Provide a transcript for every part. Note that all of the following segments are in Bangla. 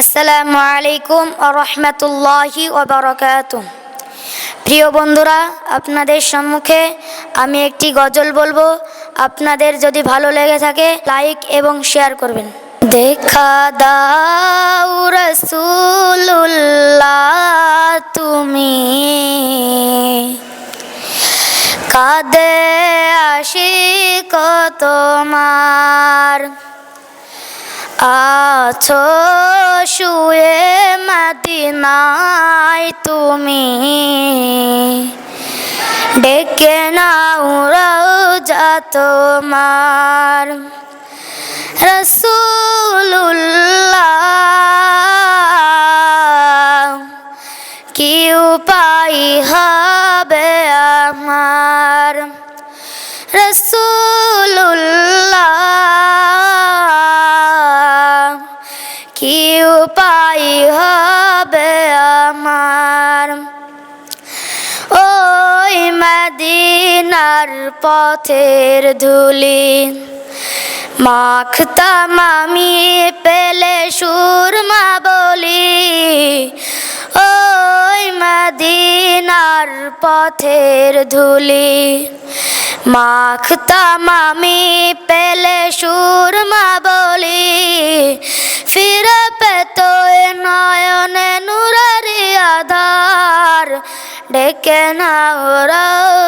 আসসালামু আলাইকুম রহমতুল্লাহি ওবরকাত প্রিয় বন্ধুরা, আপনাদের সম্মুখে আমি একটি গজল বলব। আপনাদের যদি ভালো লেগে থাকে, লাইক এবং শেয়ার করবেন। দেখা দাও রসুল্লাহ তুমি। কাদে আসি তোমার। আছো শুয়ে মাদিনায় তুমি। ডেকে নাও যা তোমার। রসুল্লাহ কি উপায় হবে আমার? রসুল্লাহ মদিনার পথের ধুলি। মাখতাম আমি পেলে সুরমা বলি। ওই মাদিনার পথের ধুলি। মাখতাম আমি পেলে সুরমা বলি। ফিরে পেত নয়নে নুরারি আধার। ডেকে না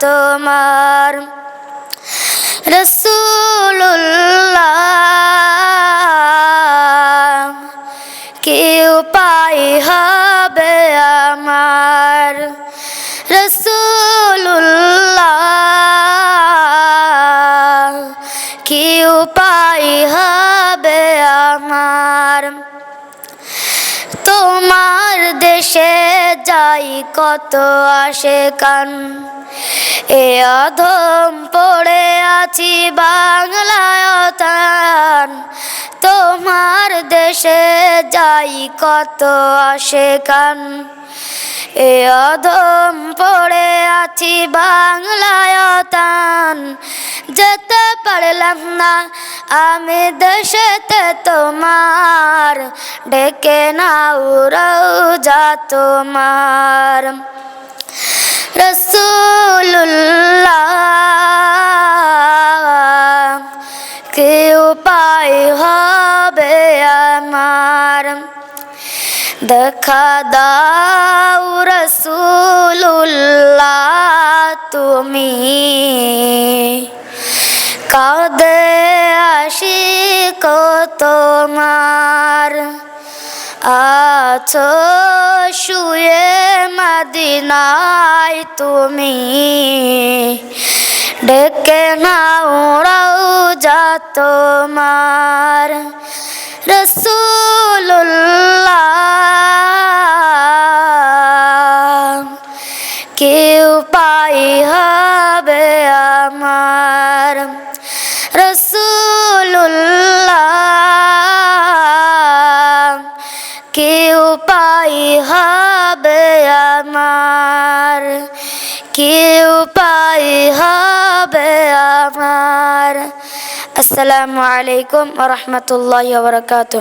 তোমার রসুল্লাহ কি উপায় হবে আমার রসুল্লাহ কি উপায় হবে আমার। তোমার দেশে যাই কত আসে কান। এ অধম পড়ে আছি বাংলায় তান তোমার দেশে যাই কত আসে কান। এ অধম পড়ে আছি বাংলায় তান যেতে পারলাম না আমি দেশেতে তোমার ডেকে নাও যা তোমার। রসুল্লাহ কি উপায় হবে আমার? দেখা দাও রসুল্লাহ তুমি কাদে আসি তোমার আছো শুয়ে মাদিনায় তুমি। ডেকে না নাও যা তোমার। রসুল্লাহ কি উপায় হবে আমার? আসসালামু আলাইকুম রহমতুল্লাহ বরকাত